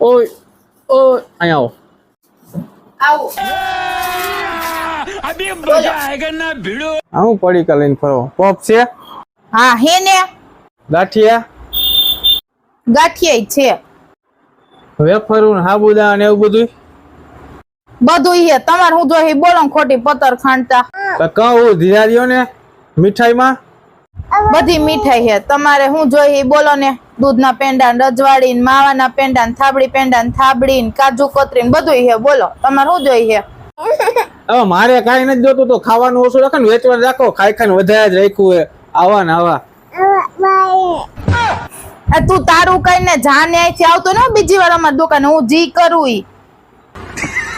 ઓય ઓય અહીંયા આવો આવું આવું પડીકા લઈને ફરો પોપ છે હા હે ને. ગાંઠિયા? ગાંઠિયા છે. વેફરું ને બુદા અને એવું બધું બધું હે તમારે હું જો બોલો ખોટી પતર ખાંડતા. કહું ધીરાજીઓ ને મીઠાઈમાં? બધી મીઠાઈ હે તમારે હું જોઈ બોલો ને દૂધના પેંડા ને રજવાડી ને માવાના પેંડા ને થાબડી પેંડા ને થાબડી ને કાજુ કતરી ને બધું હે બોલો તમારે શું જોઈએ હવે મારે કાઈ નથી જોતું તો ખાવાનું ઓછું રાખો ને વેચવા રાખો. ખાઈ ખાઈને વધારે જ રાખ્યું હે આવા ને આવા. તું તારું કઈ ને જાને અહીંથી આવતો ને બીજી વાર અમારી દુકાને. હું જી કરું ઈ.